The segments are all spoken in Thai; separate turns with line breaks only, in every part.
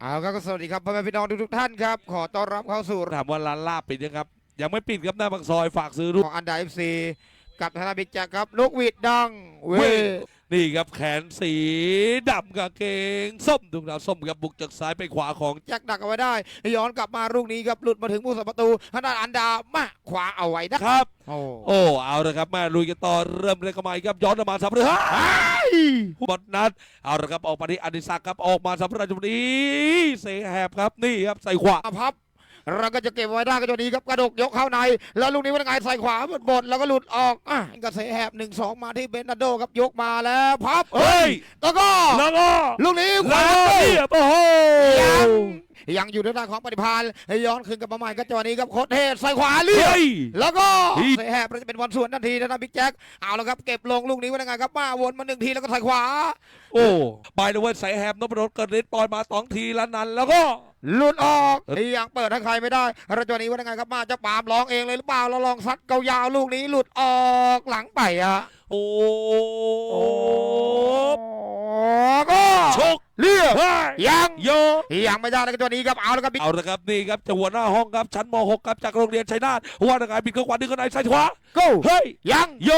เอาครับก็สวัสดีครับพ่อแม่พี่น้องทุกๆท่านครับ ขอต้อนรับเข้าสู่
ถามว่าร้านลาบปิดยังครับ ยังไม่ปิดครับหน้าบางซอยฝากซื้อรุ่น
ของอันดาเอฟซีกับธนาบิ๊กแจ็คครับลูกหวิดดังเว
เว้ยนี่ครับแขนสีดำกางเกง ส้มดวงดาวส้มครับบุกจากซ้ายไปขวาของ
แจ็คดักเอาไว้ได้ ย้อนกลับมาลูกนี้ครับหลุดมาถึงผู้สัมประตูทางด้านอันดามาขวาเอาไว้ได้
ครับ
โอ้
โอ้เอาละครับแม่ลุยกันต่อเริ่มเลยกันมาอีกครับย้อนออกมาสำเร็จ บอลนัดเอาละครับออกมาที่อดิศักดิ์ครับออกมาสำหรับจุดนี้เสแหบครับนี่ครับใส่ขวา
อาพับเราก็จะเก็บไว้ได้ก็จะดีครับกระดกยกเข้าใน แล้วลูกนี้เป็นไงใส่ขวาบดบดแล้วก็หลุดออกอะกระเสแหบหนึ่งสองมาที่เบนนาโดครับยกมาแล้วพับ
เฮ้ย
แล้วก็
แล้วก็
ลูกนี้ข
แล้ว
วา
ก็เรียบโอ้โห
ยัง ยังอยู่ในด้านของปฏิพานย้อนคืนกลับมาใหม่ก็จังหวะนี้ครับโคตรเทศใส่ขวาเรียบ
เฮ้ย
แล้วก็
อี
เสแหบจะเป็นบอลสวนทันทีนะบิ๊กแจ็คเอาแล้วครับเก็บลงลูกนี้ไว้ยังไงครับมาวนมาหนึ่งทีแล้วก็ใส่ขวา
โอ้ไปเลยเว้ยใส่แหบนพดลเกิดฤทธิ์ปล่อยมาสองทีแล้วนั้นแล้วก็
หลุดออกยังเปิดให้ใครไม่ได้แล้วจังหวะนี้ไว้ยังไงครับมาจะปามร้องเองเลยหรือเปล่าเราลองซัดเกายาวลูกนี้หลุดออกหลังไปอะ
โอ้
ก็
ชก
เรียบ
เฮ้ย
ยัง
โย
ยังไม่ได้แล้วก็จังหวะนี้ครับเอาแล้วครับบิ๊ก
เอาละครับนี่ครับจะหัวหน้าห้องครับชั้นม .6 ครับจากโรงเรียนชัยนาทว่าทางการบิดเครื่องวันดึงกันไหนซ้ายขวา
โก้
เฮ้ย
ยัง
โย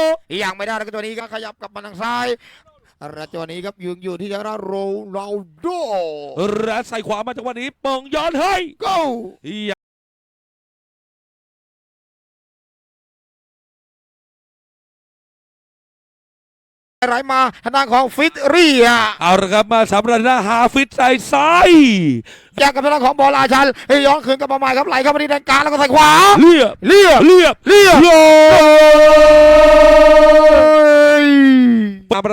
ยังไม่ได้แล้วก็ตัวนี้ก็ขยับกลับมาทางซ้ายแล้วตัวนี้ครับยืนอยู่ที่ทางด้านโรนัลโด
และใส่ขวามาจากวันนี้เปิงย้อนเฮ้ย
ไหลมาทางด้านของฟิตเรีย
เอาละครับมาสำหรับหน้าฮาฟิตใส่ซ้าย
จากกับทางด้านของบอลราชันให้ย้อนคืนกลับมาใหม่ครับไหลเข้ามาที่แดนกลางแล้วก็ใส่ขวา
เรียบ
เรียบ
เรียบ
เรียบ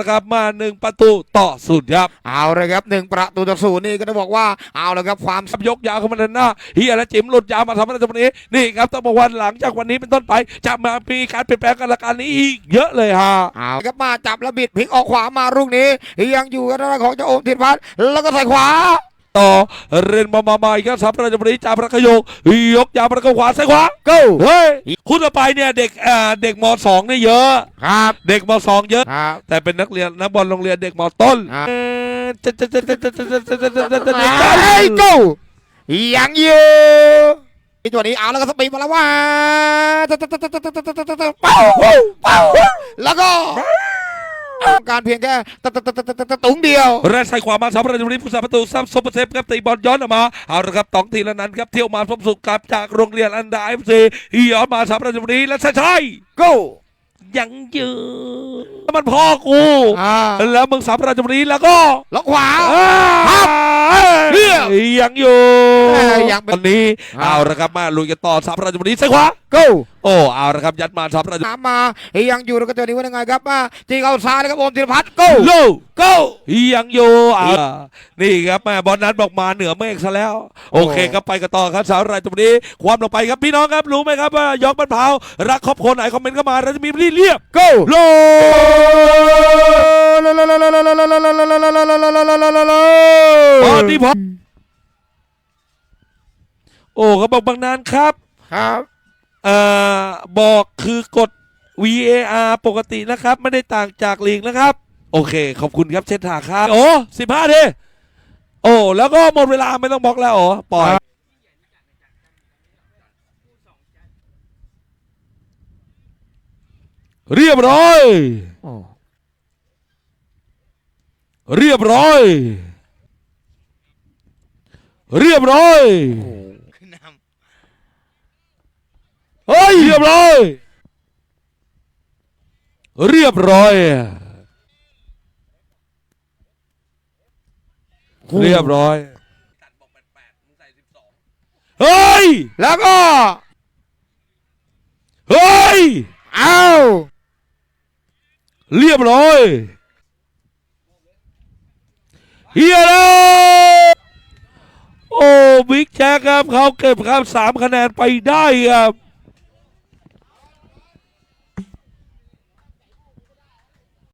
โยมาประครับมาหนึ่งประตูต่อสุดครับ
เอาเลยครับหนึ่งประตูต่อศูนย์นี่ก็ต้องบอกว่าเอาเลยครับความ
ครับยกยาวเข้ามาด้านหน้าเฮียและจิ๋มหลุดยาวมาสำหรับวันนี้นี่ครับต้องบอกว่าหลังจากวันนี้เป็นต้นไปจะมามีการเปลี่ยนแปลงกันละการนี้อีกเยอะเลยฮะ
เอาครับมาจับแล้วบิดพลิกออกขวามาลูกนี้ยังอยู่กับทางด้านของเจ้าโอมธิรพัฒน์แล้วก็ใส่ขวา
ต่อเรนมามาใหม่ครับสับราชบริจาประกโยกยกยาประกขวาซ้ายขวา
ก้
เฮ้ยคุณไปเนี่ยเด็กเอ่อเด็กมสองนี่เยอะ
ครับ
เด็กมสองเยอะ
ครับ
แต่เป็นนักเรียนนักบอลโรงเรียนเด็กมต้น
ครับ
ไอ้
เก้ายังอยู่ไอ้ตัวนี้เอาแล้วก็สปีดมาแล้วว่าเป้าเป้าแล้วก็ การเพียงแค่ตุ้งเดียว
แรกใส่ขวามมาสำหรับวันนี้ผู้สาประตูซับซุปเปอร์เซฟครับตีบอลย้อนออกมาเอาละครับตองทีละนั้นครับเที่ยวมาพบสุขครับจากโรงเรียนอันดาเอฟซีย้อนมาสำหรับวันนี้และใช่ใช่
โก้
ยังยืนมันพ่อกู
อ่า
แล้วมึงสำหรับวันนี้แล้วก็
ล็อกขวา
ครับ
เรีย
ยังอยู่
ยังเป็น
ตอนนี้เอาละครับมาลุยกันต่อสำหรับวันนี้ใส่ขวา
โก้
โอ้เอาละครับยัดมาสำหรับ
ถามมายังอยู่แล้วก็ตัวนี้ว่ายังไงครับมาจริงเอาซ้ายแล้วครับโอมธีรพัฒน์โก้
โล
โก้
ยังอยู่อ่านี่ครับแม่บอลนั้นบอกมาเหนือเมฆซะแล้ว โอเคครับไปกันต่อครับสาวรายตรงนี้ ความลงไปครับพี่น้องครับรู้ไหมครับว่ายอกบรรเผารักครอบครัวไหนคอมเมนต์เข้ามาเราจะมีรีเรียบ
โก้
โลตอนนี้พอโอ้เขาบอกบางนานครับ
ครับ
เอ่อ บอกคือกด VAR ปกตินะครับ ไม่ได้ต่างจากลีกนะครับ โอเค ขอบคุณครับเชษฐาครับ โอ้สิบห้าทีโอ้ แล้วก็หมดเวลาไม่ต้องบล็อกแล้วโอ้ปล่อยเรียบร้อย เรียบร้อย เรียบร้อย เฮ้ย เรียบร้อย เรียบร้อย เรียบร้อย เฮ้ย
แล้วก็
เฮ้ย
เอา
เรียบร้อยเฮียแล้วโอ้ บิ๊กแจ็คครับเขาเก็บครับสามคะแนนไปได้ครับ